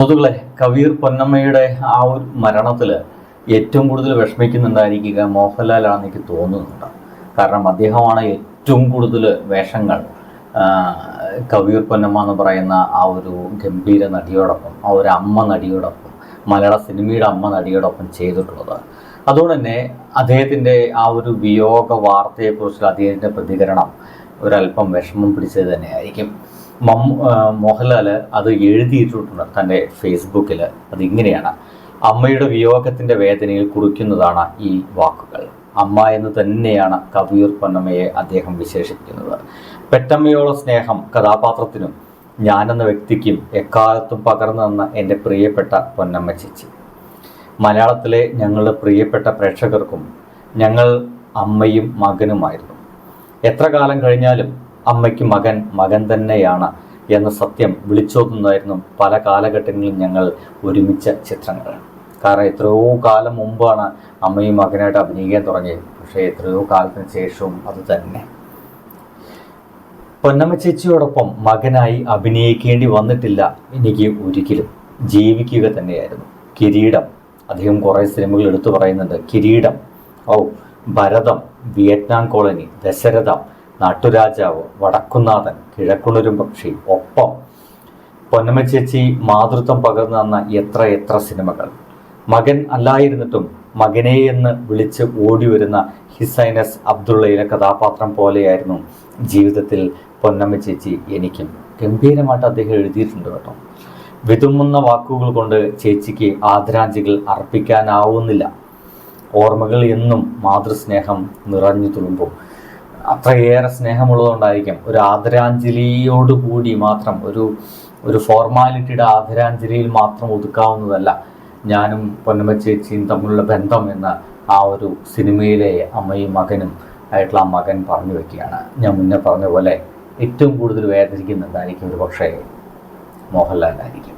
സുഹൃത്തുക്കളെ കവീർ പൊന്നമ്മയുടെ ആ ഒരു മരണത്തിൽ ഏറ്റവും കൂടുതൽ വിഷമിക്കുന്നുണ്ടായിരിക്കുക മോഹൻലാലാണെന്ന് എനിക്ക് തോന്നുന്നുണ്ട്. കാരണം അദ്ദേഹമാണ് ഏറ്റവും കൂടുതൽ വേഷങ്ങൾ കവീർ പൊന്നമ്മ എന്ന് പറയുന്ന ആ ഒരു ഗംഭീര നടിയോടൊപ്പം ആ ഒരു അമ്മ നടിയോടൊപ്പം മലയാള സിനിമയുടെ അമ്മ നടിയോടൊപ്പം ചെയ്തിട്ടുള്ളത്. അതുകൊണ്ട് തന്നെ അദ്ദേഹത്തിന്റെ ആ ഒരു വിയോഗ വാർത്തയെക്കുറിച്ചുള്ള അദ്ദേഹത്തിന്റെ പ്രതികരണം ഒരല്പം വിഷമം പിടിച്ചത് തന്നെയായിരിക്കും. മോഹൻലാൽ അത് എഴുതിയിട്ടുണ്ട് തന്റെ ഫേസ്ബുക്കിൽ അതിങ്ങനെയാണ്. അമ്മയുടെ വിയോഗത്തിന്റെ വേദനയിൽ കുറിക്കുന്നതാണ് ഈ വാക്കുകൾ. അമ്മ എന്ന് തന്നെയാണ് കവിയൂർ പൊന്നമ്മയെ അദ്ദേഹം വിശേഷിപ്പിക്കുന്നത്. പെറ്റമ്മയോളം സ്നേഹം കഥാപാത്രത്തിനും ഞാനെന്ന വ്യക്തിക്കും എക്കാലത്തും പകർന്നു തന്ന എന്റെ പ്രിയപ്പെട്ട പൊന്നമ്മ ചേച്ചി. മലയാളത്തിലെ ഞങ്ങളുടെ പ്രിയപ്പെട്ട പ്രേക്ഷകർക്കും ഞങ്ങൾ അമ്മയും മകനുമായിരുന്നു. എത്ര കാലം കഴിഞ്ഞാലും അമ്മയ്ക്ക് മകൻ മകൻ തന്നെയാണ് എന്ന സത്യം വിളിച്ചോതുന്നതായിരുന്നു പല കാലഘട്ടങ്ങളിലും ഞങ്ങൾ ഒരുമിച്ച ചിത്രങ്ങൾ. കാരണം എത്രയോ കാലം മുമ്പാണ് അമ്മയും മകനായിട്ട് അഭിനയിക്കാൻ തുടങ്ങിയത്. പക്ഷേ എത്രയോ കാലത്തിന് ശേഷവും അത് തന്നെ. പൊന്നമ്മ ചേച്ചിയോടൊപ്പം മകനായി അഭിനയിക്കേണ്ടി വന്നിട്ടില്ല. എനിക്ക് ഒരിക്കലും ജീവിക്കുക തന്നെയായിരുന്നു. കിരീടം. അദ്ദേഹം കുറേ സിനിമകൾ എടുത്തു പറയുന്നുണ്ട്. കിരീടം. ഓ ഭരതം വിയറ്റ്നാം കോളനി ദശരഥം നാട്ടുരാജാവ് വടക്കുന്നാഥൻ കിഴക്കുണരും പക്ഷി ഒപ്പം പൊന്നമ്മ ചേച്ചി മാതൃത്വം പകർന്നു തന്ന എത്ര എത്ര സിനിമകൾ. മകൻ അല്ലായിരുന്നിട്ടും മകനെ എന്ന് വിളിച്ച് ഓടി വരുന്ന ഹിസൈനസ് അബ്ദുള്ളയിലെ കഥാപാത്രം പോലെയായിരുന്നു ജീവിതത്തിൽ പൊന്നമ്മ ചേച്ചി എനിക്കും. ഗംഭീരമായിട്ട് അദ്ദേഹം എഴുതിയിട്ടുണ്ട് കേട്ടോ. വിതുമ്പുന്ന വാക്കുകൾ കൊണ്ട് ചേച്ചിക്ക് ആദരാഞ്ജലികൾ അർപ്പിക്കാനാവുന്നില്ല. ഓർമ്മകൾ എന്നും മാതൃസ്നേഹം നിറഞ്ഞു തുളുമ്പും. അത്രയേറെ സ്നേഹമുള്ളതുകൊണ്ടായിരിക്കും. ഒരു ആദരാഞ്ജലിയോട് കൂടി മാത്രം ഒരു ഒരു ഫോർമാലിറ്റിയുടെ ആദരാഞ്ജലിയിൽ മാത്രം ഒതുക്കാവുന്നതല്ല ഞാനും പൊന്നമ്മ ചേച്ചിയും തമ്മിലുള്ള ബന്ധം എന്ന ആ ഒരു സിനിമയിലെ അമ്മയും മകനും ആയിട്ടുള്ള ആ മകൻ പറഞ്ഞു വെക്കുകയാണ്. ഞാൻ മുന്നേ പറഞ്ഞ പോലെ ഏറ്റവും കൂടുതൽ വേദനിക്കുന്നുണ്ടായിരിക്കും ഒരു പക്ഷേ മോഹൻലാലായിരിക്കും.